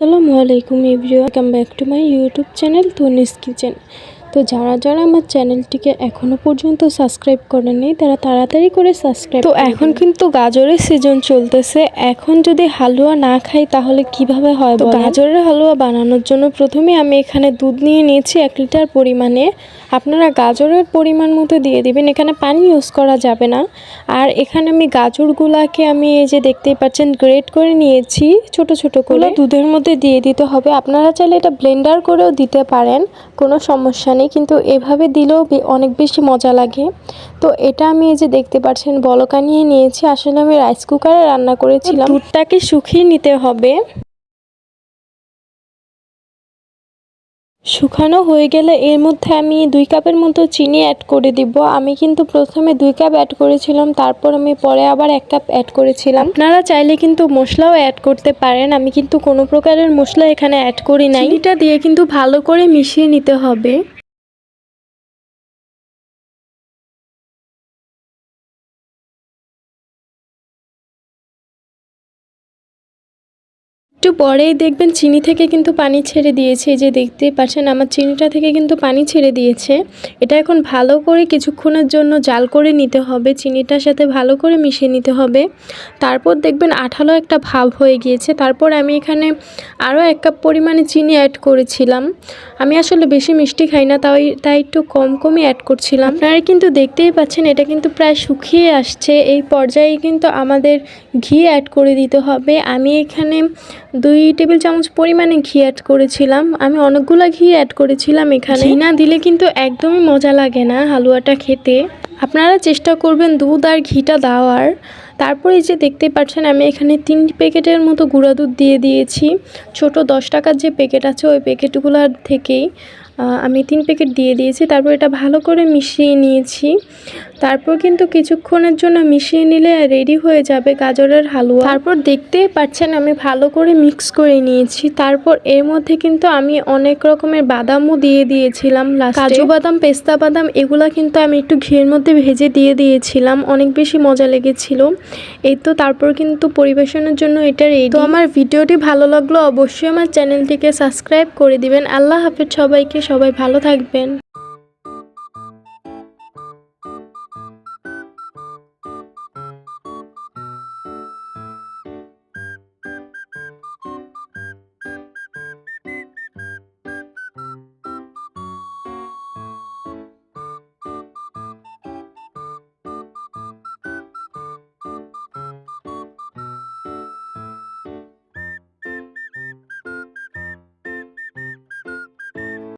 আসসালামু আলাইকুম everyone. Welcome back to my YouTube channel Tanis kitchen তো যারা যারা আমার চ্যানেলটিকে এখনও পর্যন্ত সাবস্ক্রাইব করেননি তারা তাড়াতাড়ি করে সাবস্ক্রাইব তো এখন কিন্তু গাজরের সিজন চলতেছে। এখন যদি হালুয়া না খাই তাহলে কীভাবে হয় তো গাজরের হালুয়া বানানোর জন্য প্রথমে আমি এখানে দুধ নিয়ে নিয়েছি এক লিটার পরিমাণে। আপনারা গাজরের পরিমাণ মতো দিয়ে দিবেন। এখানে পানি ইউজ করা যাবে না। আর এখানে আমি গাজরগুলাকে আমি এই যে দেখতেই পাচ্ছেন গ্রেট করে নিয়েছি ছোট ছোট করে। দুধের মধ্যে দিয়ে দিতে হবে। আপনারা চাইলে এটা ব্লেন্ডার করেও দিতে পারেন। কোনো সমস্যা নেই। কিন্তু এভাবে দিলেও অনেক বেশি মজা লাগে। তো এটা আমি এই যে দেখতে পাচ্ছেন বলকা নিয়ে নিয়েছি। আসলে আমি রাইস কুকারে রান্না করেছিলাম। দুধটাকে শুকিয়ে নিতে হবে। শুকানো হয়ে গেলে এর মধ্যে আমি দুই কাপের মতো চিনি অ্যাড করে দিব। আমি কিন্তু প্রথমে দুই কাপ অ্যাড করেছিলাম তারপর আমি পরে আবার এক কাপ অ্যাড করেছিলাম। আপনারা চাইলে কিন্তু মশলাও অ্যাড করতে পারেন। আমি কিন্তু কোনো প্রকারের মশলা এখানে অ্যাড করি নাই। চিনিটা দিয়ে কিন্তু ভালো করে মিশিয়ে নিতে হবে। একটু পরেই দেখবেন চিনি থেকে কিন্তু পানি ছেড়ে দিয়েছে। যে দেখতে পাচ্ছেন, আমার চিনিটা থেকে কিন্তু পানি ছেড়ে দিয়েছে। এটা এখন ভালো করে কিছুক্ষণের জন্য জাল করে নিতে হবে। চিনিটার সাথে ভালো করে মিশিয়ে নিতে হবে। তারপর দেখবেন আঠালো একটা ভাব হয়ে গিয়েছে। তারপর আমি এখানে আরও এক কাপ পরিমাণে চিনি অ্যাড করেছিলাম। আমি আসলে বেশি মিষ্টি খাই না, তাই তাই একটু কম কমই অ্যাড করছিলাম। আপনারা কিন্তু দেখতেই পাচ্ছেন, এটা কিন্তু প্রায় শুকিয়ে আসছে। এই পর্যায়ে কিন্তু আমাদের ঘি অ্যাড করে দিতে হবে। আমি এখানে দুই টেবিল চামচ পরিমাণে ঘি অ্যাড করেছিলাম। আমি অনেকগুলো ঘি অ্যাড করেছিলাম এখানে। ঘি না দিলে কিন্তু একদমই মজা লাগে না হালুয়াটা খেতে। আপনারা চেষ্টা করবেন দুধ আর ঘিটা দেওয়ার। তারপরে যে দেখতে পাচ্ছেন, আমি এখানে তিন প্যাকেটের মতো গুঁড়া দুধ দিয়ে দিয়েছি। ছোট দশ টাকার যে প্যাকেট আছে, ওই প্যাকেটগুলোর থেকেই আমি তিন প্যাকেট দিয়ে দিয়েছি। তারপর এটা ভালো করে মিশিয়ে নিয়েছি। তারপর কিন্তু কিছুক্ষণের জন্য মিশিয়ে নিলে রেডি হয়ে যাবে গাজরের হালুয়া। তারপর দেখতেই পাচ্ছেন আমি ভালো করে মিক্স করে নিয়েছি। তারপর এর মধ্যে কিন্তু আমি অনেক রকমের বাদামও দিয়ে দিয়েছিলাম কাজু বাদাম, পেস্তা বাদাম, এগুলা কিন্তু আমি একটু ঘিয়ের মধ্যে ভেজে দিয়ে দিয়েছিলাম। অনেক বেশি মজা লেগেছিল। এই তো তারপর কিন্তু পরিবেশনের জন্য এটা রেডি তো আমার ভিডিওটি ভালো লাগল অবশ্যই আমার চ্যানেলটিকে সাবস্ক্রাইব করে দিবেন। আল্লাহ হাফেজ সবাইকে, সবাই ভালো থাকবেন।